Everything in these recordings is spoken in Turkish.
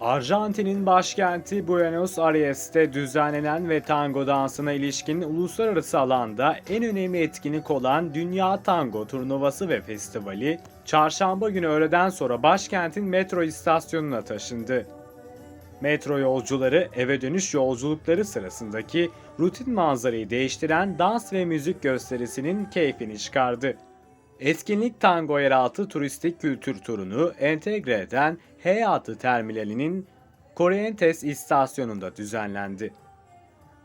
Arjantin'in başkenti Buenos Aires'te düzenlenen ve tango dansına ilişkin uluslararası alanda en önemli etkinlik olan Dünya Tango Turnuvası ve Festivali, çarşamba günü öğleden sonra başkentin metro istasyonuna taşındı. Metro yolcuları eve dönüş yolculukları sırasındaki rutin manzarayı değiştiren dans ve müzik gösterisinin keyfini çıkardı. Etkinlik Tango Yeraltı Turistik Kültür Turu'nu entegre eden Hayatı Terminali'nin Corrientes istasyonunda düzenlendi.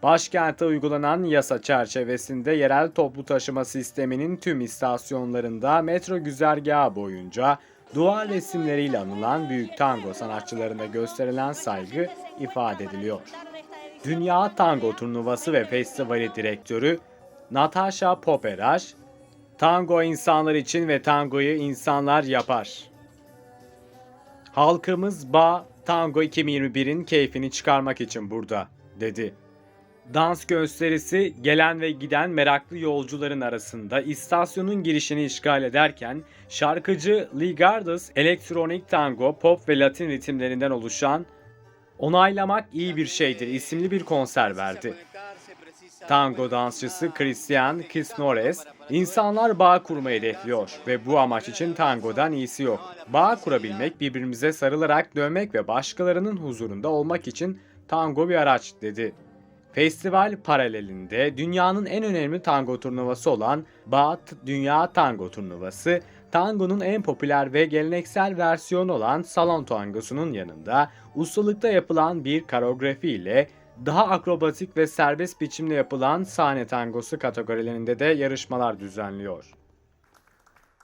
Başkente uygulanan yasa çerçevesinde yerel toplu taşıma sisteminin tüm istasyonlarında metro güzergahı boyunca duvar resimleriyle anılan büyük tango sanatçılarına gösterilen saygı ifade ediliyor. Dünya Tango Turnuvası ve Festivali Direktörü Natasha Poperaj, Tango insanlar için ve tangoyu insanlar yapar. Halkımız Ba Tango 2021'in keyfini çıkarmak için burada, dedi. Dans gösterisi gelen ve giden meraklı yolcuların arasında istasyonun girişini işgal ederken şarkıcı Lee Gardas elektronik tango, pop ve latin ritimlerinden oluşan Onaylamak iyi bir şeydir isimli bir konser verdi. Tango dansçısı Christian Kisnores, insanlar bağ kurmayı hedefliyor ve bu amaç için tangodan iyisi yok. Bağ kurabilmek, birbirimize sarılarak dönmek ve başkalarının huzurunda olmak için tango bir araç dedi. Festival paralelinde dünyanın en önemli tango turnuvası olan Bat Dünya Tango Turnuvası, tangonun en popüler ve geleneksel versiyonu olan salon tangosunun yanında ustalıkta yapılan bir koreografi ile daha akrobatik ve serbest biçimde yapılan sahne tangosu kategorilerinde de yarışmalar düzenliyor.